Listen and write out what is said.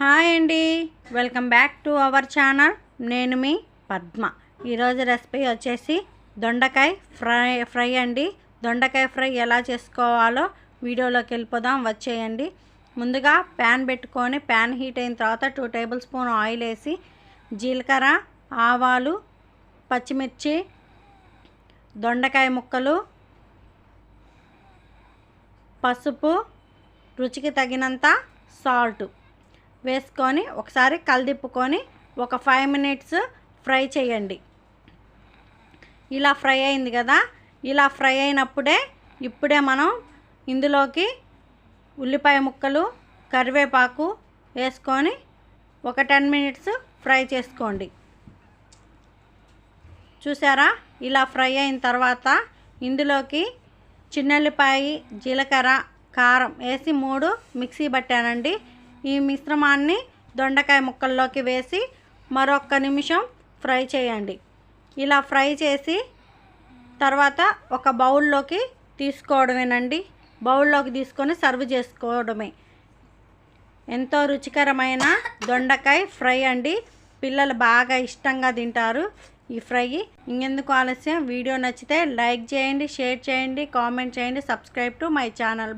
Hi అండి. Welcome back to our channel. నేను మీ పద్మ. ఈరోజు రెసిపీ వచ్చేసి దొండకాయ ఫ్రై ఫ్రై అండి. దొండకాయ ఫ్రై ఎలా చేసుకోవాలో వీడియోలోకి వెళ్ళిపోదాం. వచ్చేయండి. ముందుగా ప్యాన్ పెట్టుకొని ప్యాన్ హీట్ అయిన తర్వాత టూ టేబుల్ స్పూన్ ఆయిల్ వేసి జీలకర్ర ఆవాలు పచ్చిమిర్చి దొండకాయ ముక్కలు పసుపు రుచికి తగినంత సాల్ట్. వేసుకొని ఒకసారి కలదిప్పుకొని ఒక ఫైవ్ మినిట్స్ ఫ్రై చేయండి. ఇలా ఫ్రై అయింది కదా? ఇలా ఫ్రై అయినప్పుడే ఇప్పుడే మనం ఇందులోకి ఉల్లిపాయ ముక్కలు కరివేపాకు వేసుకొని ఒక టెన్ మినిట్స్ ఫ్రై చేసుకోండి. చూసారా? ఇలా ఫ్రై అయిన తర్వాత ఇందులోకి చిన్నెల్లిపాయ జీలకర్ర కారం వేసి మూడు మిక్సీ పట్టానండి ఈ మిశ్రమాన్ని దొండకాయ ముక్కల్లోకి వేసి మరొక నిమిషం ఫ్రై చేయండి. ఇలా ఫ్రై చేసి తర్వాత ఒక బౌల్లోకి తీసుకోవడమేనండి. బౌల్లోకి తీసుకొని సర్వ్ చేసుకోవడమే. ఎంతో రుచికరమైన దొండకాయ ఫ్రై అండి. పిల్లలు బాగా ఇష్టంగా తింటారు ఈ ఫ్రై. ఇంకెందుకు ఆలస్యం? వీడియో నచ్చితే లైక్ చేయండి షేర్ చేయండి కామెంట్ చేయండి సబ్స్క్రైబ్ టు మై ఛానల్.